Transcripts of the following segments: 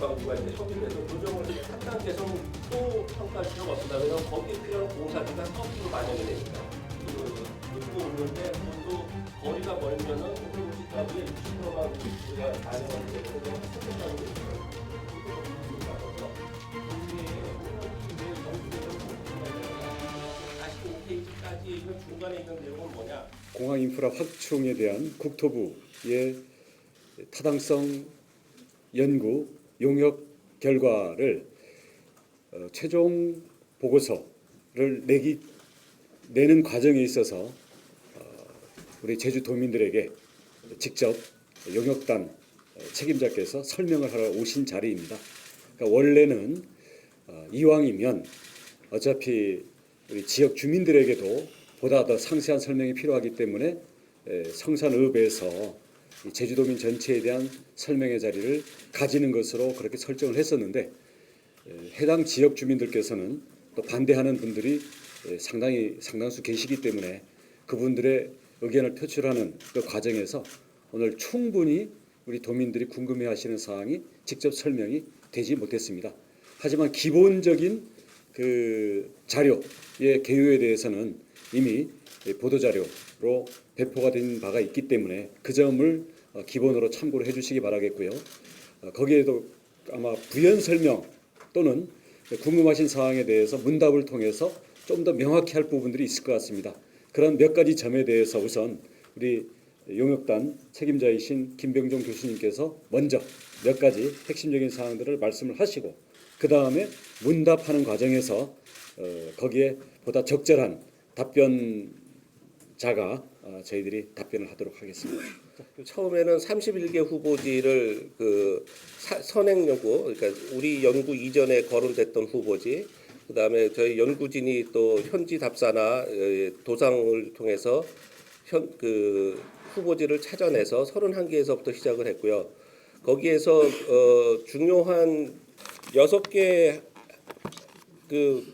국방부가 이제 협의를 해서 조정을 3단계에서는 또 평가할 필요가 없습니다. 왜냐하면 거기에 필요한 공사비가 서비로 반영이 되니까. 그, 그리고 오는데 거리가 멀면은 호텔 집값이 60%만 우리가 반영하는 게 그래서 선택하는 게 있어요. 공항 인프라 확충에 대한 국토부의 타당성 연구 용역 결과를 어, 최종 보고서를 내기 내는 과정에 있어서 어, 우리 제주도민들에게 직접 용역단 어, 책임자께서 설명을 하러 오신 자리입니다. 그러니까 원래는 어, 이왕이면 어차피 우리 지역 주민들에게도 보다 더 상세한 설명이 필요하기 때문에 에, 성산읍에서 이 제주도민 전체에 대한 설명의 자리를 가지는 것으로 그렇게 설정을 했었는데 에, 해당 지역 주민들께서는 또 반대하는 분들이 에, 상당히 상당수 계시기 때문에 그분들의 의견을 표출하는 그 과정에서 오늘 충분히 우리 도민들이 궁금해하시는 사항이 직접 설명이 되지 못했습니다. 하지만 기본적인 그 자료의 개요에 대해서는 이미 보도 자료로 배포가 된 바가 있기 때문에 그 점을 어, 기본으로 참고를 해주시기 바라겠고요. 어, 거기에도 아마 부연 설명 또는 궁금하신 사항에 대해서 문답을 통해서 좀 더 명확히 할 부분들이 있을 것 같습니다. 그런 몇 가지 점에 대해서 우선 우리 용역단 책임자이신 김병종 교수님께서 먼저 몇 가지 핵심적인 사항들을 말씀을 하시고 그 다음에 문답하는 과정에서 어, 거기에 보다 적절한 답변자가 어, 저희들이 답변을 하도록 하겠습니다. 처음에는 31개 후보지를 그 사- 선행 연구, 그러니까 우리 연구 이전에 거론됐던 후보지, 그 다음에 저희 연구진이 또 현지 답사나 에, 도상을 통해서 현 그 후보지를 찾아내서 31개에서부터 시작을 했고요. 거기에서 어, 중요한 여섯 개 그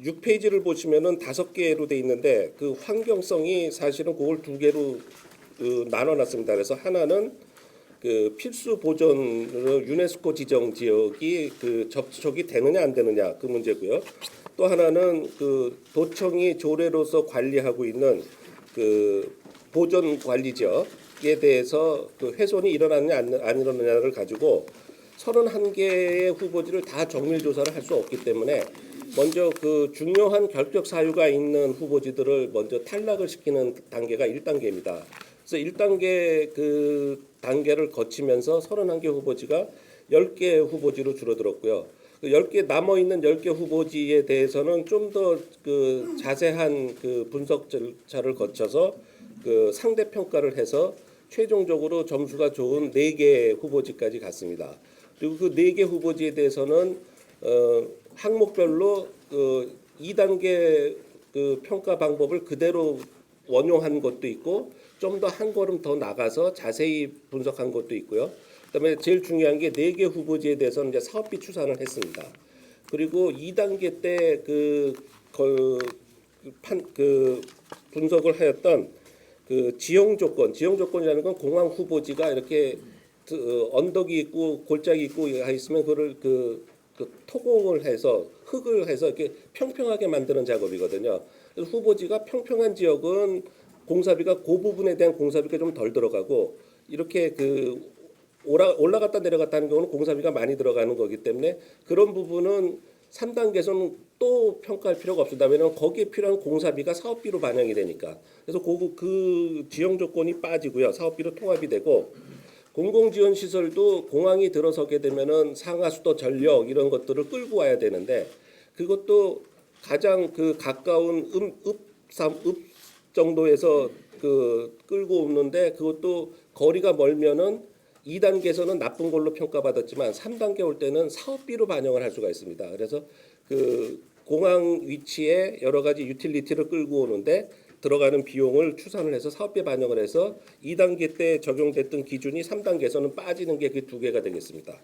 6페이지를 보시면은 다섯 개로 돼 있는데 그 환경성이 사실은 그걸 두 개로 그 나눠 놨습니다. 그래서 하나는 그 필수 보존으로 유네스코 지정 지역이 그 접촉이 되느냐 안 되느냐 그 문제고요. 또 하나는 그 도청이 조례로서 관리하고 있는 그 보존 관리 지역에 대해서 그 훼손이 일어나느냐 안, 안 일어나느냐를 가지고 31개의 후보지를 다 정밀 조사를 할 수 없기 때문에 먼저 그 중요한 결격 사유가 있는 후보지들을 먼저 탈락을 시키는 단계가 1단계입니다. 그래서 1단계 그 단계를 거치면서 31개 후보지가 10개 후보지로 줄어들었고요. 그 10개 남아 있는 10개 후보지에 대해서는 좀 더 그 자세한 그 분석 절차를 거쳐서 그 상대 평가를 해서 최종적으로 점수가 좋은 4개 후보지까지 갔습니다. 그리고 그 네 개 후보지에 대해서는 어, 항목별로 그 2단계 그 평가 방법을 그대로 원용한 것도 있고 좀 더 한 걸음 더 나가서 자세히 분석한 것도 있고요. 그다음에 제일 중요한 게 네 개 후보지에 대해서는 이제 사업비 추산을 했습니다. 그리고 2단계 때그판그 분석을 하였던 그 지형 조건, 지형 조건이라는 건 공항 후보지가 이렇게 그 언덕이 있고 골짜기 있고 하 있으면 그거를 그, 그 토공을 해서 흙을 해서 이렇게 평평하게 만드는 작업이거든요. 그래서 후보지가 평평한 지역은 공사비가 그 부분에 대한 공사비가 좀 덜 들어가고 이렇게 그 올라, 올라갔다 내려갔다 하는 경우는 공사비가 많이 들어가는 거기 때문에 그런 부분은 3단계에서는 또 평가할 필요가 없습니다. 왜냐하면 거기에 필요한 공사비가 사업비로 반영이 되니까. 그래서 그, 그 지형 조건이 빠지고요. 사업비로 통합이 되고 공공지원 시설도 공항이 들어서게 되면은 상하수도 전력 이런 것들을 끌고 와야 되는데 그것도 가장 그 가까운 음, 읍삼 읍 정도에서 그 끌고 오는데 그것도 거리가 멀면은 2단계에서는 나쁜 걸로 평가받았지만 3단계 올 때는 사업비로 반영을 할 수가 있습니다. 그래서 그 공항 위치에 여러 가지 유틸리티를 끌고 오는데 들어가는 비용을 추산을 해서 사업비에 반영을 해서 2단계 때 적용됐던 기준이 3단계에서는 빠지는 게 그 두 개가 되겠습니다.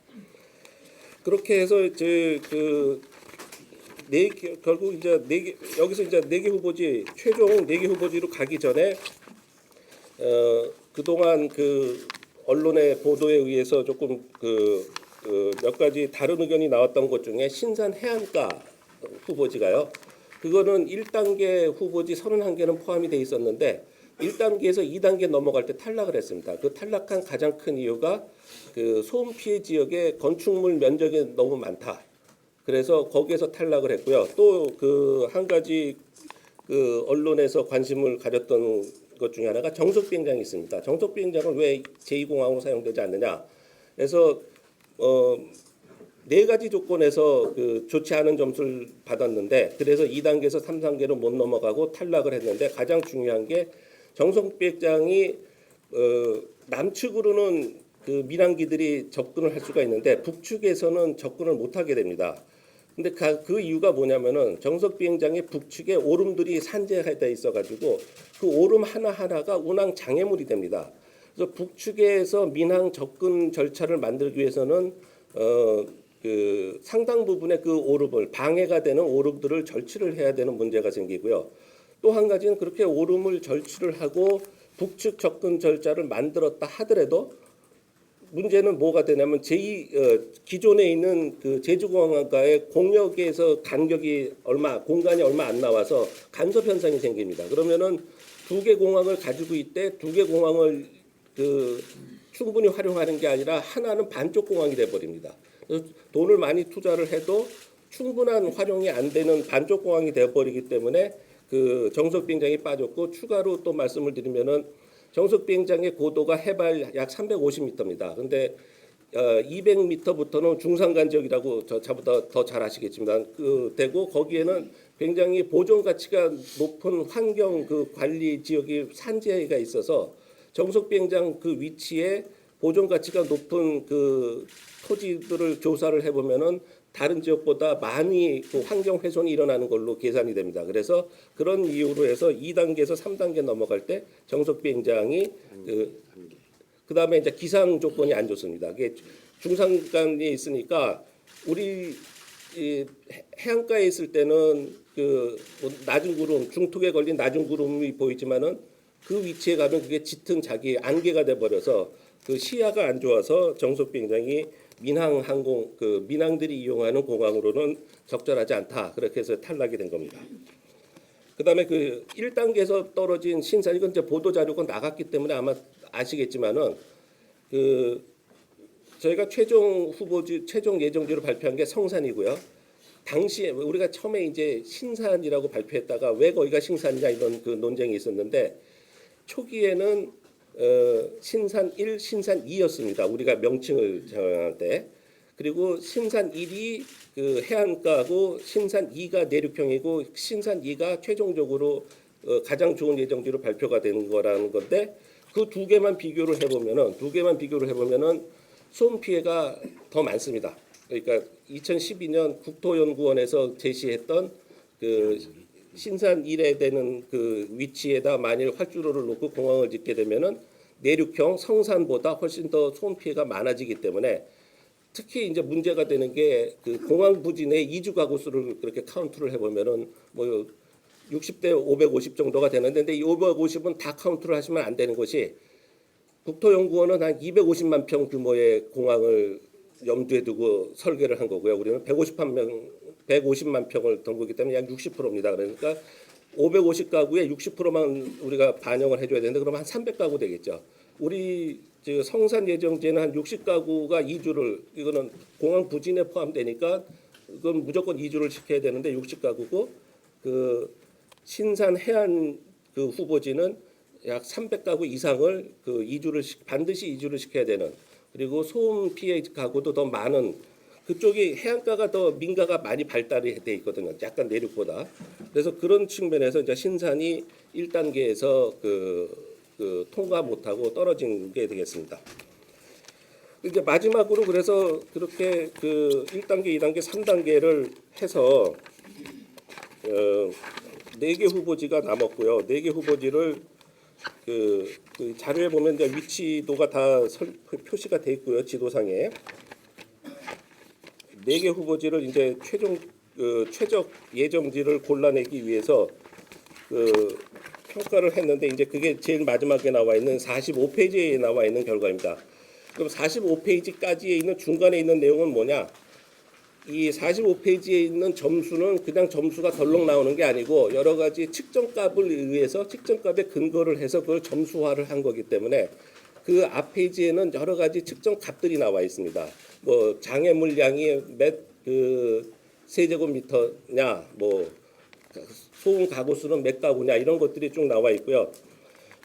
그렇게 해서 이제 그 네 결국 이제 네 개 여기서 이제 네 개 후보지 최종 네 개 후보지로 가기 전에 어 그동안 그 언론의 보도에 의해서 조금 그 그 몇 가지 다른 의견이 나왔던 것 중에 신산 해안가 후보지가요. 그거는 1단계 후보지 31개는 포함이 돼 있었는데 1단계에서 2단계 넘어갈 때 탈락을 했습니다. 그 탈락한 가장 큰 이유가 그 소음 피해 지역의 건축물 면적이 너무 많다. 그래서 거기에서 탈락을 했고요. 또 그 한 가지 그 언론에서 관심을 가졌던 것 중에 하나가 정석 비행장이 있습니다. 정석 비행장은 왜 제2공항으로 사용되지 않느냐? 그래서 어, 네 가지 조건에서 그 좋지 않은 점수를 받았는데 그래서 2단계에서 3단계로 못 넘어가고 탈락을 했는데 가장 중요한 게 정석 비행장이 어, 남측으로는 그 민항기들이 접근을 할 수가 있는데 북측에서는 접근을 못 하게 됩니다. 근데 가- 그 이유가 뭐냐면은 정석 비행장의 북측에 오름들이 산재돼 있어가지고 그 오름 하나 하나가 운항 장애물이 됩니다. 그래서 북측에서 민항 접근 절차를 만들기 위해서는 어 그 상당 부분의 그 오름을 방해가 되는 오름들을 절취를 해야 되는 문제가 생기고요. 또 한 가지는 그렇게 오름을 절취를 하고 북측 접근 절차를 만들었다 하더라도 문제는 뭐가 되냐면 제2 어, 기존에 있는 그 제주공항과의 공역에서 간격이 얼마 공간이 얼마 안 나와서 간섭 현상이 생깁니다. 그러면은 두 개 공항을 가지고 있대 두 개 공항을 그 충분히 활용하는 게 아니라 하나는 반쪽 공항이 돼 버립니다. 돈을 많이 투자를 해도 충분한 활용이 안 되는 반쪽 공항이 돼 버리기 때문에 그 정석 비행장이 빠졌고 추가로 또 말씀을 드리면은 정석 비행장의 고도가 해발 약 350m입니다. 근데 어, 200m부터는 중산간 지역이라고 저 저보다 더 잘 아시겠지만 그 되고 거기에는 굉장히 보존 가치가 높은 환경 그 관리 지역이 산지가 있어서 정석 비행장 그 위치에 보존 가치가 높은 그 토지들을 조사를 해보면은 다른 지역보다 많이 그 환경 훼손이 일어나는 걸로 계산이 됩니다. 그래서 그런 이유로 해서 2단계에서 3단계 넘어갈 때 정석 비행장이 그 그다음에 이제 기상 조건이 안 좋습니다. 그게 중산간에 있으니까 우리 이 해- 해안가에 있을 때는 그뭐 낮은 구름, 중턱에 걸린 낮은 구름이 보이지만은 그 위치에 가면 그게 짙은 자기 안개가 돼 버려서 그 시야가 안 좋아서 정석 비행장이 민항 항공 그 민항들이 이용하는 공항으로는 적절하지 않다. 그렇게 해서 탈락이 된 겁니다. 그다음에 그 1단계에서 떨어진 신산 이건 이제 보도 자료가 나갔기 때문에 아마 아시겠지만은 그 저희가 최종 후보지 최종 예정지로 발표한 게 성산이고요. 당시에 우리가 처음에 이제 신산이라고 발표했다가 왜 거기가 신산이냐 이런 그 논쟁이 있었는데 초기에는 어, 신산 1, 신산 2였습니다. 우리가 명칭을 정할 때. 그리고 신산 1이 그 해안가고 신산 2가 내륙형이고 신산 2가 최종적으로 어, 가장 좋은 예정지로 발표가 되는 거라는 건데 그 두 개만 비교를 해보면은 두 개만 비교를 해보면은 소음 피해가 더 많습니다. 그러니까 2012년 국토연구원에서 제시했던 그 신산 1에 되는 그 위치에다 만일 활주로를 놓고 공항을 짓게 되면은 내륙형 성산보다 훨씬 더 소음 피해가 많아지기 때문에 특히 이제 문제가 되는 게 그 공항 부진의 이주 가구 수를 그렇게 카운트를 해보면은 뭐 60대 550 정도가 되는데 근데 이 550은 다 카운트를 하시면 안 되는 것이 국토연구원은 한 250만 평 규모의 공항을 염두에 두고 설계를 한 거고요. 우리는 150만 명 150만 평을 던 거기 때문에 약 60%입니다. 그러니까 550가구에 60%만 우리가 반영을 해줘야 되는데 그러면 한 300가구 되겠죠. 우리 저 성산 예정지에는 한 60가구가 이주를 이거는 공항 부진에 포함되니까 그건 무조건 이주를 시켜야 되는데 60가구고 그 신산 해안 그 후보지는 약 300가구 이상을 그 이주를 시- 반드시 이주를 시켜야 되는 그리고 소음 피해 가구도 더 많은 그쪽이 해안가가 더 민가가 많이 발달이 돼 있거든요. 약간 내륙보다. 그래서 그런 측면에서 이제 신산이 1단계에서 그, 그 통과 못하고 떨어진 게 되겠습니다. 이제 마지막으로 그래서 그렇게 그 1단계, 2단계, 3단계를 해서 어, 네개 후보지가 남았고요. 네개 후보지를 그, 그 자료에 보면 이제 위치도가 다 설, 표시가 돼 있고요. 지도상에 네 개 후보지를 이제 최종 그 최적 예정지를 골라내기 위해서 그 평가를 했는데 이제 그게 제일 마지막에 나와 있는 45페이지에 나와 있는 결과입니다. 그럼 45페이지까지에 있는 중간에 있는 내용은 뭐냐? 이 45페이지에 있는 점수는 그냥 점수가 덜렁 나오는 게 아니고 여러 가지 측정값을 의해서 측정값에 근거를 해서 그걸 점수화를 한 거기 때문에 그 앞 페이지에는 여러 가지 측정 값들이 나와 있습니다. 뭐 장애 물량이 몇그 세제곱미터냐, 뭐 소음 가구 수는 몇 가구냐 이런 것들이 쭉 나와 있고요.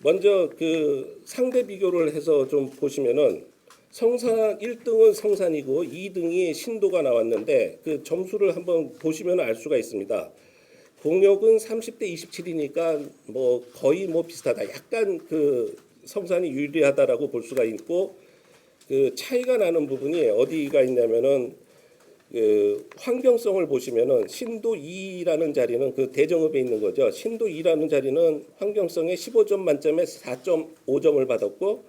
먼저 그 상대 비교를 해서 좀 보시면은 성산 1등은 성산이고 2등이 신도가 나왔는데 그 점수를 한번 보시면 알 수가 있습니다. 공역은 30대 27이니까 뭐 거의 뭐 비슷하다. 약간 그 성산이 유리하다라고 볼 수가 있고 그 차이가 나는 부분이 어디가 있냐면은 그 환경성을 보시면은 신도 2라는 자리는 그 대정읍에 있는 거죠. 신도 2라는 자리는 환경성에 15점 만점에 4.5점을 받았고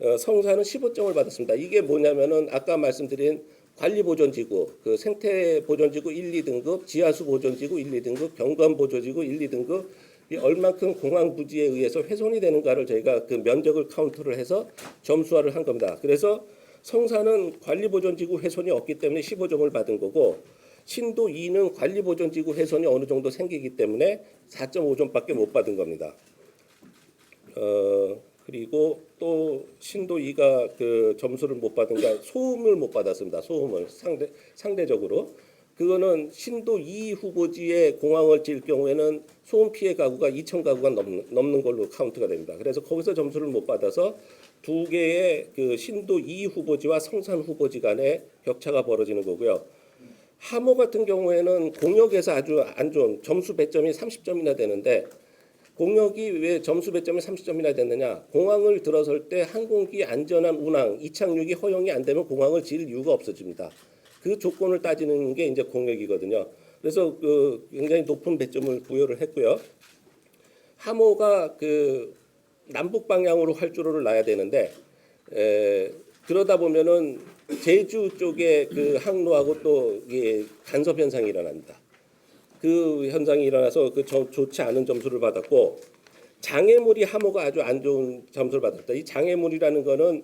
어, 성산은 15점을 받았습니다. 이게 뭐냐면은 아까 말씀드린 관리보존지구, 그 생태보존지구 1, 2등급, 지하수 보존지구 1, 2등급, 경관보존지구 1, 2등급 이 얼만큼 공항 부지에 의해서 훼손이 되는가를 저희가 그 면적을 카운트를 해서 점수화를 한 겁니다. 그래서 성산은 관리보존지구 훼손이 없기 때문에 15점을 받은 거고 신도 2는 관리보존지구 훼손이 어느 정도 생기기 때문에 4.5점밖에 못 받은 겁니다. 어 그리고 또 신도 2가 그 점수를 못 받은 게 소음을 못 받았습니다. 소음을 상대 상대적으로 그거는 신도 2 후보지에 공항을 지을 경우에는 소음 피해 가구가 2천 가구가 넘는, 넘는 걸로 카운트가 됩니다. 그래서 거기서 점수를 못 받아서 두 개의 그 신도 2 후보지와 성산 후보지 간에 격차가 벌어지는 거고요. 하모 같은 경우에는 공역에서 아주 안 좋은 점수 배점이 30점이나 되는데 공역이 왜 점수 배점이 30점이나 됐느냐? 공항을 들어설 때 항공기 안전한 운항, 이착륙이 허용이 안 되면 공항을 지을 이유가 없어집니다. 그 조건을 따지는 게 이제 공역이거든요. 그래서 그 굉장히 높은 배점을 부여를 했고요. 하모가 그 남북 방향으로 활주로를 놔야 되는데 에, 그러다 보면은 제주 쪽에 그 항로하고 또 이게 간섭 현상이 일어납니다. 그 현상이 일어나서 그 저- 좋지 않은 점수를 받았고 장애물이 하모가 아주 안 좋은 점수를 받았다. 이 장애물이라는 거는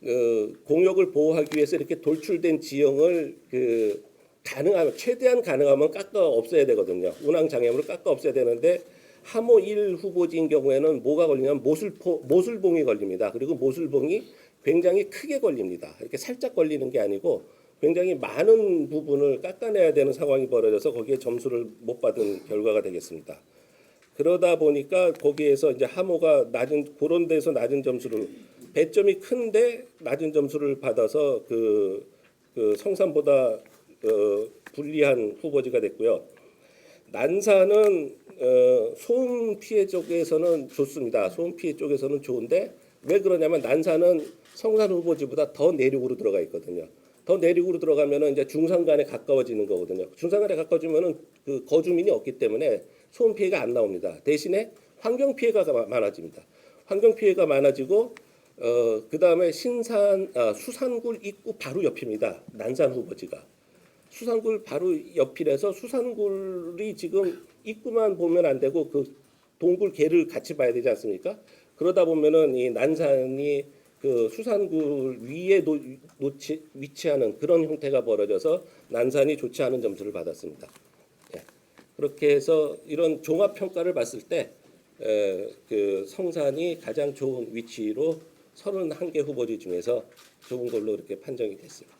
그 공역을 보호하기 위해서 이렇게 돌출된 지형을 그 가능하면 최대한 가능하면 깎아 없애야 되거든요. 운항 장애물을 깎아 없애야 되는데 하모 1 후보지인 경우에는 뭐가 걸리냐면 모슬포 모슬봉이 걸립니다. 그리고 모슬봉이 굉장히 크게 걸립니다. 이렇게 살짝 걸리는 게 아니고 굉장히 많은 부분을 깎아내야 되는 상황이 벌어져서 거기에 점수를 못 받은 결과가 되겠습니다. 그러다 보니까 거기에서 이제 하모가 낮은 그런 데서 낮은 점수를 배점이 큰데 낮은 점수를 받아서 그, 그 성산보다 어, 불리한 후보지가 됐고요. 난사는 어, 소음 피해 쪽에서는 좋습니다. 소음 피해 쪽에서는 좋은데 왜 그러냐면 난사는 성산 후보지보다 더 내륙으로 들어가 있거든요. 더 내륙으로 들어가면은 이제 중산간에 가까워지는 거거든요. 중산간에 가까워지면은 그 거주민이 없기 때문에 소음 피해가 안 나옵니다. 대신에 환경 피해가 마- 많아집니다. 환경 피해가 많아지고 어 그 다음에 신산 아, 수산굴 입구 바로 옆입니다. 난산 후보지가 수산굴 바로 옆이라서 수산굴이 지금 입구만 보면 안 되고 그 동굴 개를 같이 봐야 되지 않습니까? 그러다 보면은 이 난산이 그 수산굴 위에 노, 놓치, 위치하는 그런 형태가 벌어져서 난산이 좋지 않은 점수를 받았습니다. 예. 그렇게 해서 이런 종합 평가를 봤을 때 에, 그 성산이 가장 좋은 위치로 31개 후보지 중에서 좋은 걸로 이렇게 판정이 됐습니다.